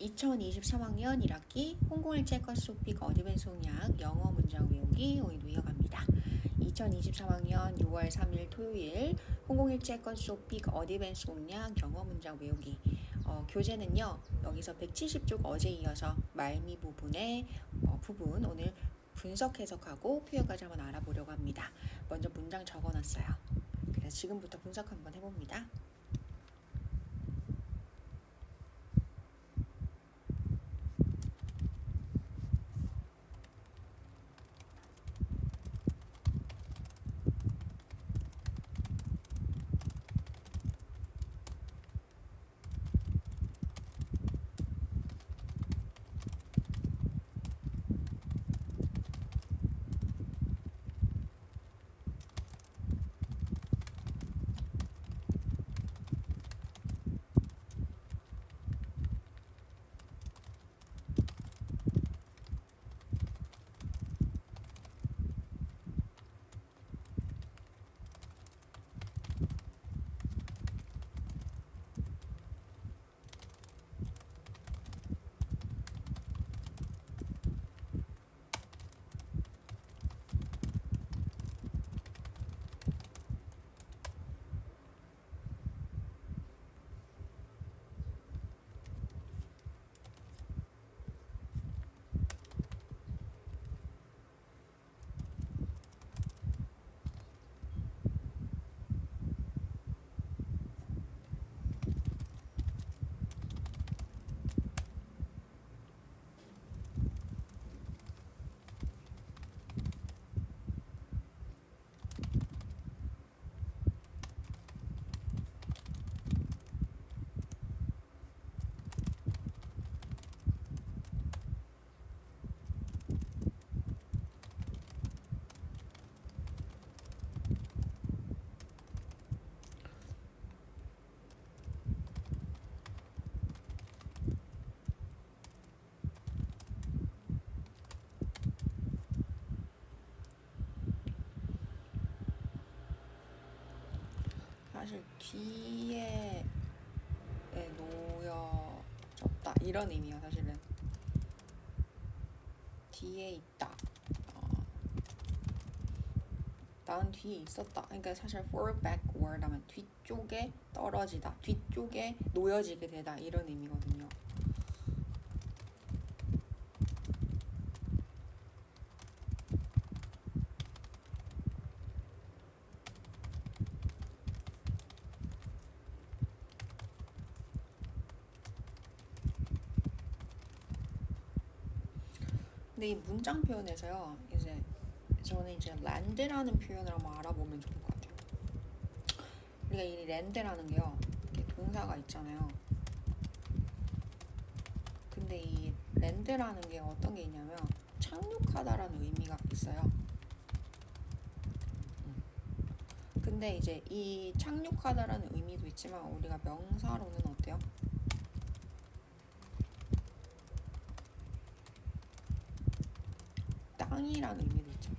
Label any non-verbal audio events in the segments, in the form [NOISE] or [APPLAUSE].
2023학년 1학기 홍콩일제 컷소픽 어드밴스 송약 영어 문장 외우기 오늘도 이어갑니다. 2023학년 6월 3일 토요일 홍콩일제 컷소픽 어드밴스 송약 영어 문장 외우기 어, 교재는요 여기서 170쪽 어제 이어서 말미 부분의 어, 부분 오늘 분석 해석하고 표현까지 한번 알아보려고 합니다. 먼저 문장 적어놨어요. 그래서 지금부터 분석 한번 해봅니다. 사실 뒤에 놓여졌다. 이런 의미야 사실은. 뒤에 있다. 어, 난 뒤에 있었다. 그러니까 사실 for backward 하면 뒤쪽에 떨어지다 뒤쪽에 놓여지게 되다. 이런 의미거든요 근데 이 문장 표현에서요 이제 저는 이제 land라는 표현을 한번 알아보면 좋을 것 같아요. 우리가 이 land라는 게요 이렇게 동사가 있잖아요. 근데 이 land라는 게 어떤 게 있냐면 착륙하다라는 의미가 있어요. 음. 근데 이제 이 착륙하다라는 의미도 있지만 우리가 명사로는 어때요? 땅이라는 의미도 있죠.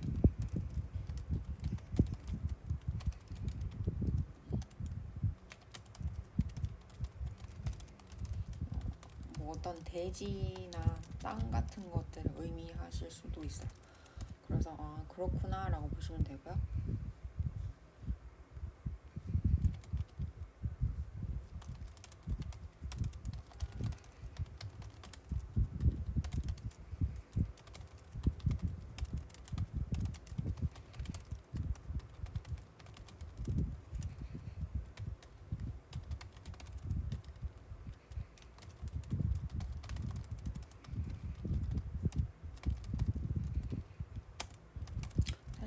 뭐 어떤 대지나 땅 같은 것들을 의미하실 수도 있어요. 그래서 아 그렇구나라고 보시면 되고요.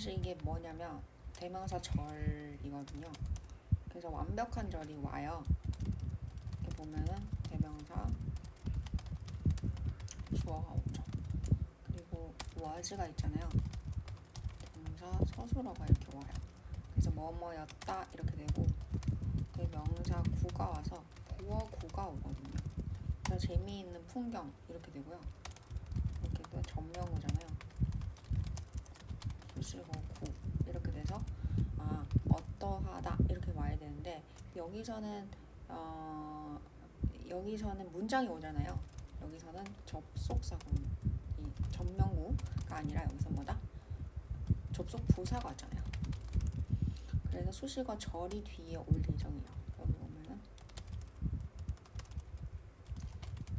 사실 이게 뭐냐면 대명사 절이거든요. 그래서 완벽한 절이 와요. 이렇게 보면은 대명사 주어가 오죠. 그리고 was가 있잖아요. 동사 서술어가 이렇게 와요. 그래서 뭐뭐였다 이렇게 되고 그 명사 구가 와서 보어 구가 오거든요. 그래서 재미있는 풍경 이렇게 되고요. 이렇게 또 전명구잖 구 이렇게 돼서 아 어떠하다 이렇게 와야 되는데 여기서는 어 여기서는 문장이 오잖아요. 여기서는 접속사구문. 이 전명구가 아니라 여기서 뭐다? 접속 부사가 왔잖아요. 그래서 수식어 절이 뒤에 올 예정이에요. 여기 보면은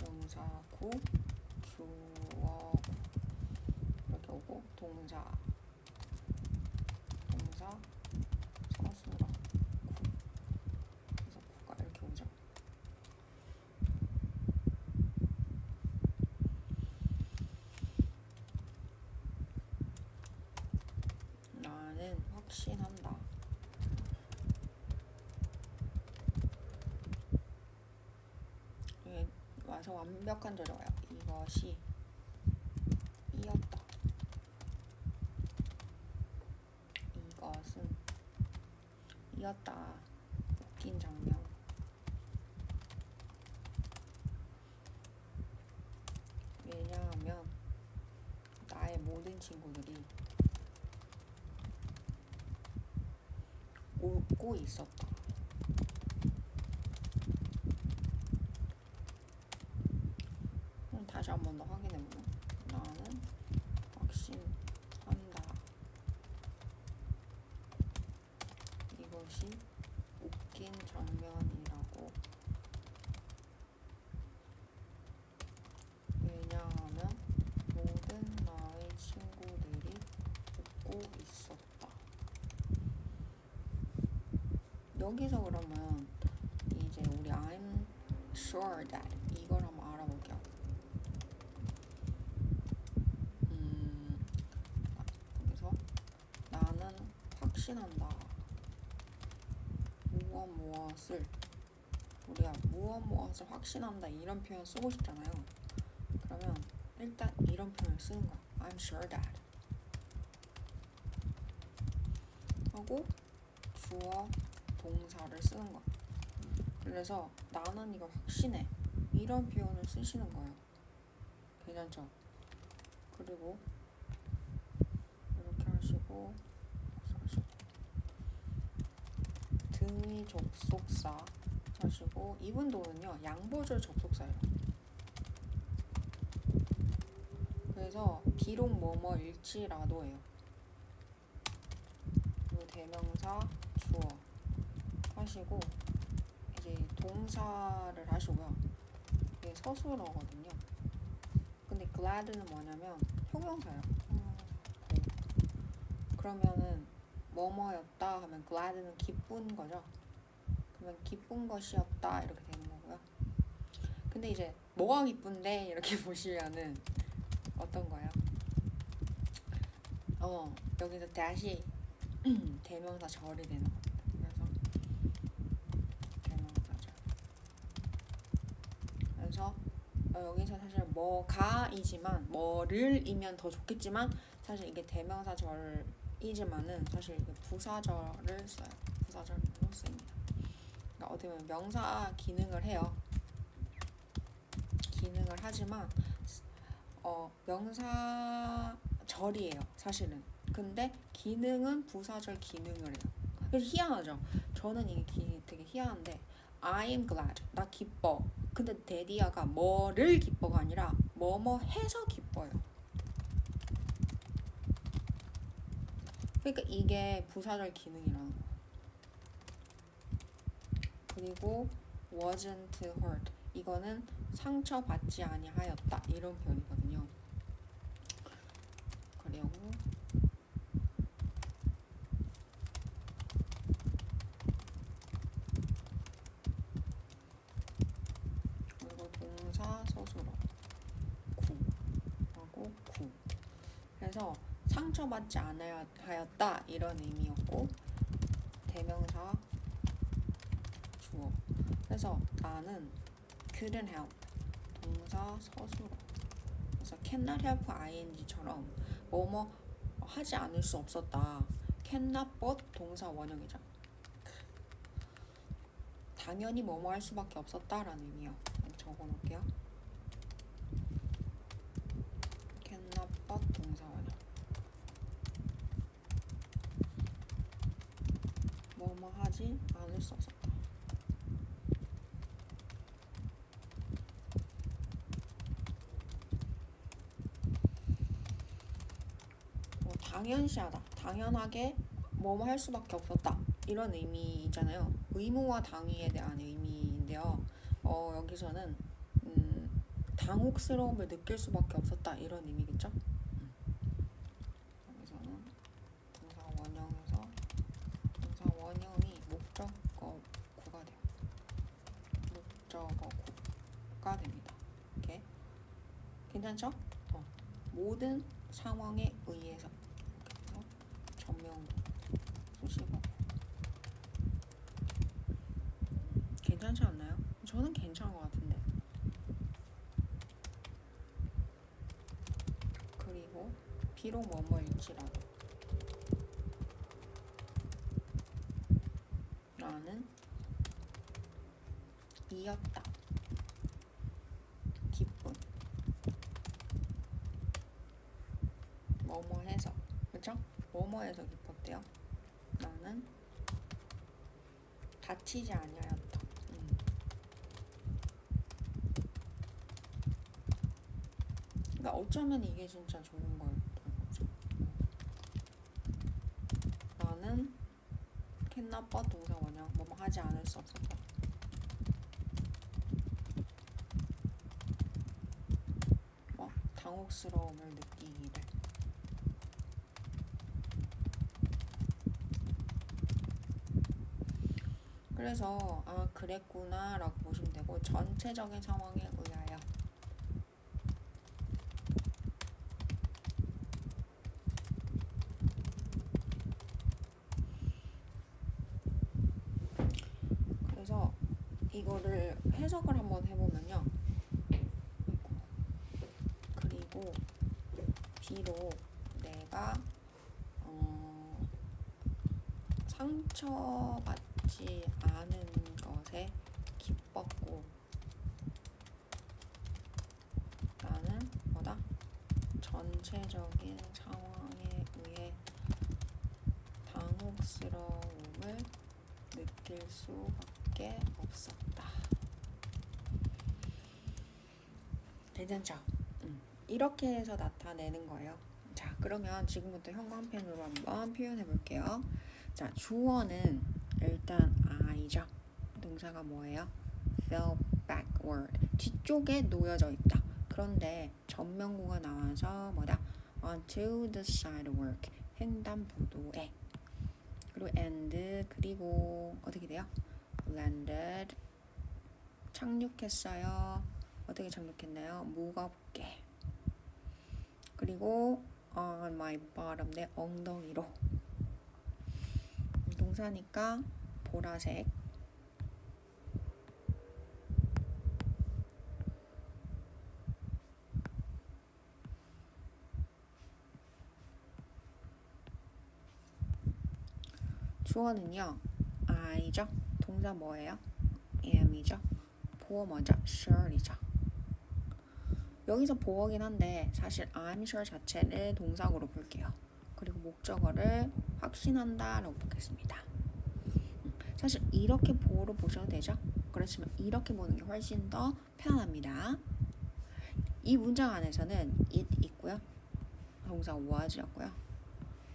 명사구, 주어구 이렇게 오고 동사, 서술어, 구. 그래서 구가 이렇게 오죠. 나는 확신한다. 이게 와서 완벽한 와요. 이것이 이었다. 이것은 이었다. 웃긴 장면. 왜냐하면 나의 모든 친구들이 웃고 있었다. 그럼 다시 한번더 확인해 보면 나는 확신한다. 이것이 웃긴 장면이라고. 왜냐하면 모든 나의 친구들이 웃고 있었다. 여기서 그러면 이제 우리 I'm sure that 이걸 한번 알아볼게요. 음, 아, 여기서 나는 확신한다. 무엇 무엇을 우리가 무엇 무엇을 확신한다 이런 표현 쓰고 싶잖아요. 그러면 일단 이런 표현을 쓰는 거야. I'm sure that. 하고 주어 동사를 쓰는 거야. 그래서 나는 이걸 확신해. 이런 표현을 쓰시는 거예요. 괜찮죠? 그리고 이렇게 하시고 접속사 하시고 이분도는요 양보절 접속사예요. 그래서 비록 뭐뭐일지라도예요. 대명사 주어 하시고 이제 동사를 하시고요. 이게 서술어거든요. 근데 glad는 뭐냐면 형용사예요. 그러면은 뭐뭐였다 하면 glad는 기쁜 거죠. 그러면 기쁜 것이었다 이렇게 되는 거고요. 근데 이제 뭐가 기쁜데 이렇게 [LAUGHS] 보시면은 어떤 거예요? 어 여기서 다시 [CLEARS THROAT] 대명사 절이 되는. 그래서 어, 여기서 사실 뭐가이지만 뭐를이면 더 좋겠지만 사실 이게 대명사 절이지만은 사실 이게 부사절을 써요. 부사절로 쓰입니다. 그러니까 어떻게 보면 명사 기능을 해요. 기능을 하지만 어 명사절이에요. 사실은. 근데 기능은 부사절 기능을 해요. 희한하죠. 저는 이게 기, 되게 희한한데 I am glad. 나 기뻐. 근데 데디아가 뭐를 기뻐가 아니라 뭐뭐 해서 기뻐요. 그러니까 이게 부사절 기능이라는 거. 그리고 wasn't hurt. 이거는 상처받지 아니하였다. 이런 표현이거든요. 그리고 그리고 동사 서술어 구 하고 구 그래서 상처받지 않아야 하였다 이런 의미였고 대명사 주어 그래서 나는 couldn't help. 동사 서술어 그래서 cannot help ing처럼 뭐뭐 하지 않을 수 없었다. cannot but 동사 원형이죠. 당연히 뭐뭐 할 수밖에 없었다라는 의미요 여기 적어 놓을게요. cannot but 동사 원형. 뭐뭐 하지 않을 수 없었다 당연시하다. 당연하게 뭐뭐 할 수밖에 없었다. 이런 의미잖아요. 의무와 당위에 대한 의미인데요. 어, 여기서는 음, 당혹스러움을 느낄 수밖에 없었다. 이런 의미겠죠? 음. 괜찮죠? 어. 모든 상황에 의해서 이렇게 해서 전명구 수식어 괜찮지 않나요? 저는 괜찮은 것 같은데 그리고 비록 뭐뭐일지라도 나는 이었다 기쁨 뭐뭐해서 그죠? 뭐뭐해서 기뻤대요. 나는 다치지 아니하였다. 음. 그러니까 어쩌면 이게 진짜 좋은 거였던 거죠. 나는 캔나빠 동사 원형 뭐뭐 하지 않을 수 없었다. 뭐 당혹스러움을 느끼기를 그래서 아 그랬구나라고 보시면 되고 전체적인 상황에 의하여 그래서 이거를 해석을 한번 해보면요. 그리고 비록 내가 어, 상처받지 않은 것에 기뻤고 나는 뭐다? 전체적인 상황에 의해 당혹스러움을 느낄 수밖에 없었다. 괜찮죠? 음, 이렇게 해서 나타내는 거예요. 자, 그러면 지금부터 형광펜으로 한번 표현해 볼게요. 자, 주어는 일단 I죠. 동사가 뭐예요? fell backward. 뒤쪽에 놓여져 있다. 그런데 전면구가 나와서 뭐다? onto the sidewalk. 횡단보도에. 그리고 and 그리고 어떻게 돼요? Landed 착륙했어요. 어떻게 착륙했나요? 무겁게. 그리고 on my bottom 내 엉덩이로. 동사니까 보라색. 주어는요. I죠. 동사 뭐예요? am이죠. 보어 뭐죠? sure이죠. 여기서 보어긴 한데 사실 I'm sure 자체를 동사구로 볼게요. 그리고 목적어를 확신한다라고 보겠습니다. 음, 사실 이렇게 보어로 보셔도 되죠. 그렇지만 이렇게 보는 게 훨씬 더 편합니다. 이 문장 안에서는 it 있고요. 동사 was였고요.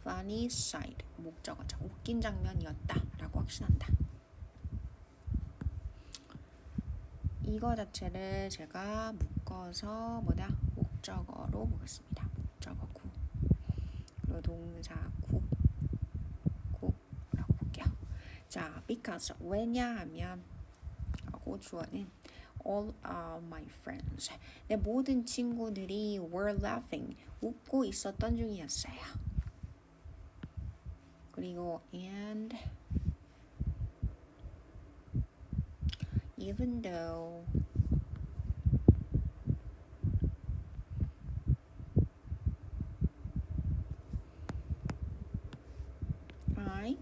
funny side 목적어죠. 웃긴 장면이었다라고 확신한다. 이거 자체를 제가 묶어서 뭐다 목적어로 보겠습니다. 목적어 구 그리고 동사 구 구라고 볼게요. 자, because 왜냐하면 하고 주어는 all of my friends 내 모든 친구들이 were laughing 웃고 있었던 중이었어요. 그리고 and even though I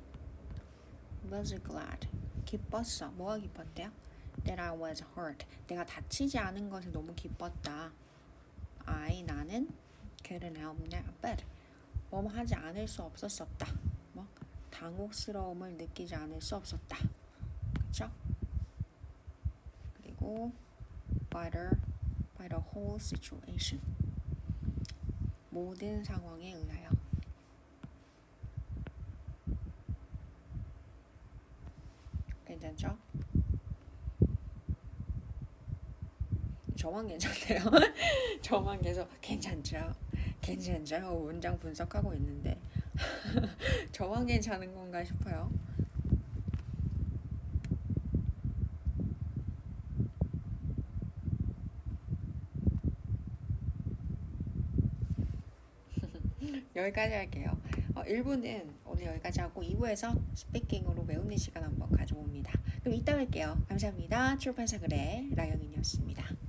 was glad 기뻤어. 뭐가 기뻤대요? That I was hurt. 내가 다치지 않은 것에 너무 기뻤다. I 나는 couldn't help but 뭐뭐 하지 않을 수 없었었다. 뭐 당혹스러움을 느끼지 않을 수 없었다. 그렇 all by the, by the whole situation. 모든 상황에 의하여. 괜찮죠? 저만 괜찮네요. [LAUGHS] 저만 계속 괜찮죠? 괜찮죠? 문장 분석하고 있는데 [LAUGHS] 저만 괜찮은 건가 싶어요. 여기까지 할게요. 어, 1부는 오늘 여기까지 하고 2부에서 스피킹으로 배우는 시간 한번 가져옵니다. 그럼 이따 뵐게요. 감사합니다. 출판사 그래 라영인이었습니다.